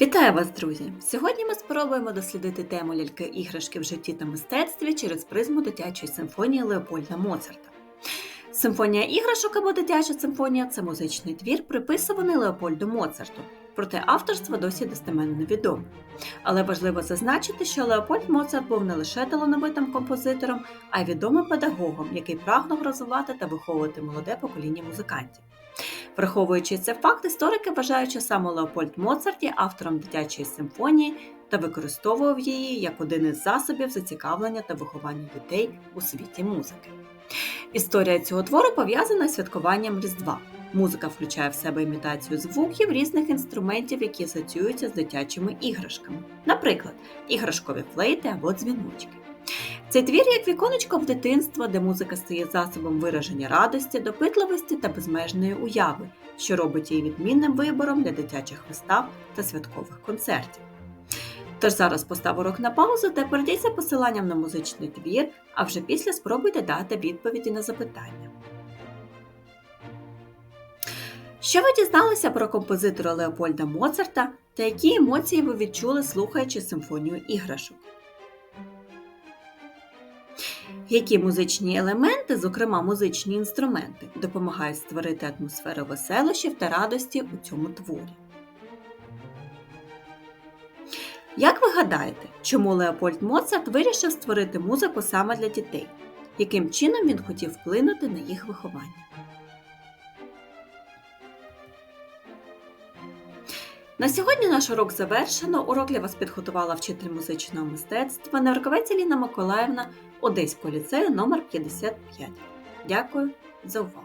Вітаю вас, друзі! Сьогодні ми спробуємо дослідити тему ляльки-іграшки в житті та мистецтві через призму дитячої симфонії Леопольда Моцарта. Симфонія іграшок або дитяча симфонія це музичний твір, приписуваний Леопольду Моцарту, проте авторство досі достеменно невідоме. Але важливо зазначити, що Леопольд Моцарт був не лише талановитим композитором, а й відомим педагогом, який прагнув розвивати та виховувати молоде покоління музикантів. Враховуючи цей факт, історики вважають, що саме Леопольд Моцарт є автором дитячої симфонії та використовував її як один із засобів зацікавлення та виховання дітей у світі музики. Історія цього твору пов'язана з святкуванням Різдва. Музика включає в себе імітацію звуків різних інструментів, які асоціюються з дитячими іграшками, наприклад, іграшкові флейти або дзвіночки. Цей твір як віконечко в дитинство, де музика стає засобом вираження радості, допитливості та безмежної уяви, що робить її відмінним вибором для дитячих вистав та святкових концертів. Тож зараз постав урок на паузу та перейдіть за посиланням на музичний твір, а вже після спробуйте дати відповіді на запитання. Що ви дізналися про композитора Леопольда Моцарта та які емоції ви відчули, слухаючи симфонію іграшок? Які музичні елементи, зокрема музичні інструменти, допомагають створити атмосферу веселощів та радості у цьому творі? Як ви гадаєте, чому Леопольд Моцарт вирішив створити музику саме для дітей? Яким чином він хотів вплинути на їх виховання? На сьогодні наш урок завершено. Урок для вас підготувала вчитель музичного мистецтва Невриковець Ліна Миколаївна Одеського ліцею номер 55. Дякую за увагу!